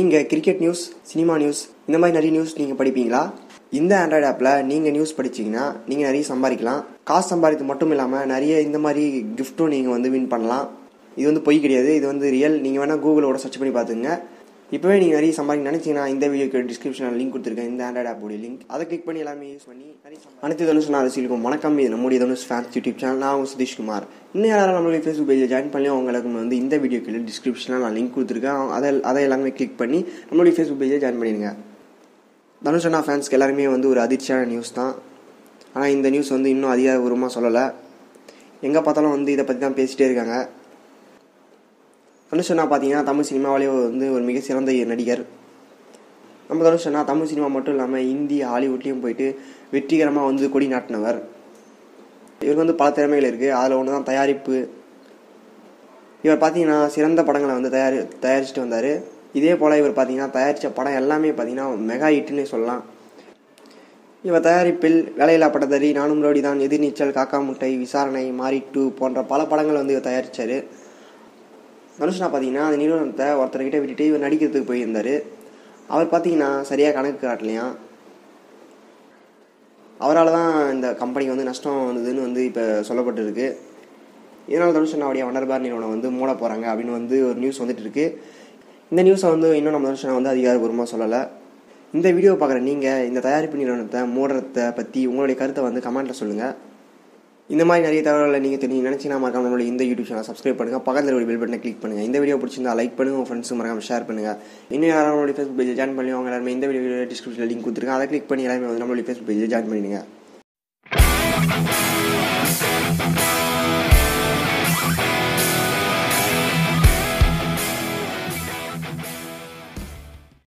நீங்கள் cricket news cinema news இந்த மாதிரி நிறைய நியூஸ் நீங்கள் படிப்பீங்களா? இந்த ஆண்ட்ராய்டு ஆப்பில் நீங்கள் நியூஸ் படிச்சீங்கன்னா நீங்கள் நிறைய சம்பாதிக்கலாம். காசு சம்பாதித்து மட்டும் இல்லாமல் நிறைய இந்த மாதிரி கிஃப்ட்டும் நீங்கள் வந்து வின் பண்ணலாம். இது வந்து பொய் கிடையாது. இது வந்து ரியல் நீங்கள் வேணால் கூகுளோட சர்ச் பண்ணி பார்த்துங்க இப்போவே நீங்கள் நிறைய சம்பாதிக்க நினச்சிங்கன்னா இந்த வீடியோக்கு டிஸ்கிரிப்ஷனில் லிங்க் கொடுத்துருக்கேன். இந்த ஆண்ட்ராய்ட் ஆப்போடைய லிங்க் அதை கிளிக் பண்ணி எல்லாமே யூஸ் பண்ணி நிறைய அனைத்து தனுஷ் நான் அரசியலுக்கும் வணக்கம். இது நம்முடைய தனுஷ் ஃபேன்ஸ் யூடியூப் சேனல் நான் உங்கள் சதீஷ்குமார். இன்னும் யாராவது நம்மளுடைய ஃபேஸ்புக் பேஜில் ஜாயின் பண்ணி அவங்களுக்கு வந்து இந்த வீடியோ கீழே டிஸ்கிரிப்ஷனில் நான் லிங்க் கொடுத்துருக்கேன். அதை அதை எல்லாமே கிளிக் பண்ணி நம்மளுடைய ஃபேஸ்புக் பேஜில் ஜாயின் பண்ணிடுங்க. தனுஷ் அண்ணா ஃபேன்ஸ்க்கு எல்லாருமே வந்து ஒரு அதிர்ச்சியான நியூஸ் தான். ஆனால் இந்த நியூஸ் வந்து இன்னும் அதிகாரபூர்வமாக சொல்லலை. எங்கே பார்த்தாலும் வந்து இதை பற்றி தான் பேசிகிட்டே இருக்காங்க. தனுஷ் அண்ணா பார்த்தீங்கன்னா தமிழ் சினிமாவிலேயே வந்து ஒரு மிக சிறந்த நடிகர். நம்ம தனுஷ் அண்ணா தமிழ் சினிமா மட்டும் இல்லாமல் இந்தி ஹாலிவுட்லேயும் போயிட்டு வெற்றிகரமாக வந்து கொடி நாட்டினவர். இவருக்கு வந்து பல திறமைகள் இருக்குது அதில் ஒன்று தான் தயாரிப்பு. இவர் பார்த்தீங்கன்னா சிறந்த படங்களை வந்து தயாரி தயாரிச்சுட்டு வந்தார். இதே போல் இவர் பார்த்தீங்கன்னா தயாரித்த படம் எல்லாமே பார்த்தீங்கன்னா மெகா ஹிட்டுன்னு சொல்லலாம். இவர் தயாரிப்பில் வேலையில்லா பட்டதறி நானும் ரோடி தான் எதிர்நீச்சல் காக்கா முட்டை விசாரணை மாரி டூ போன்ற பல படங்கள் வந்து இவர் தயாரித்தார் தனுஷ்னா பார்த்தீங்கன்னா அந்த நிறுவனத்தை ஒருத்தர்கிட்ட விட்டுட்டு இவர் நடிக்கிறதுக்கு போயிருந்தார். அவர் பார்த்தீங்கன்னா சரியாக கணக்கு காட்டலையாம் அவரால் தான் இந்த கம்பெனிக்கு வந்து நஷ்டம் வந்ததுன்னு வந்து இப்போ சொல்லப்பட்டிருக்கு. இதனால் தனுஷனாவுடைய வண்டர்பார் நிறுவனம் வந்து மூட போகிறாங்க அப்படின்னு வந்து ஒரு நியூஸ் வந்துட்டு இருக்கு இந்த நியூஸை வந்து இன்னும் நம்ம தனுஷனா வந்து அதிகாரபூர்வமாக சொல்லலை. இந்த வீடியோ பார்க்குற நீங்கள் இந்த தயாரிப்பு நிறுவனத்தை மூடுறத பற்றி உங்களுடைய கருத்தை வந்து கமெண்ட்டில் சொல்லுங்கள் இந்த மாதிரி நிறைய தகவல்களை நீங்கள் தெரிஞ்சு நினச்சிங்கன்னா மறக்காம நம்மளோட இந்த யூடியூப் சேனல் சப்ஸ்கிரைப் பண்ணுங்கள் பக்கத்தில் ஒரு பெல் பட்டனை கிளிக் பண்ணுங்கள் இந்த வீடியோ பிடிச்சிருந்தா லைக் பண்ணுங்கள் உங்கள் ஃப்ரெண்ட்ஸும் மறக்காம ஷேர் பண்ணுங்கள் இன்னும் யாரும் நம்மளுடைய ஃபேஸ்புக் பேஜில் ஜாயின் பண்ணி அவங்க எல்லாருமே இந்த வீடியோ டிஸ்கிரிப்ஷனில் லிங்க் கொடுத்துருக்கேன் அதை கிளிக் பண்ணி எல்லாமே வந்து நம்மளுடைய ஃபேஸ்புக் பேஜில் ஜாயின் பண்ணிடுங்க.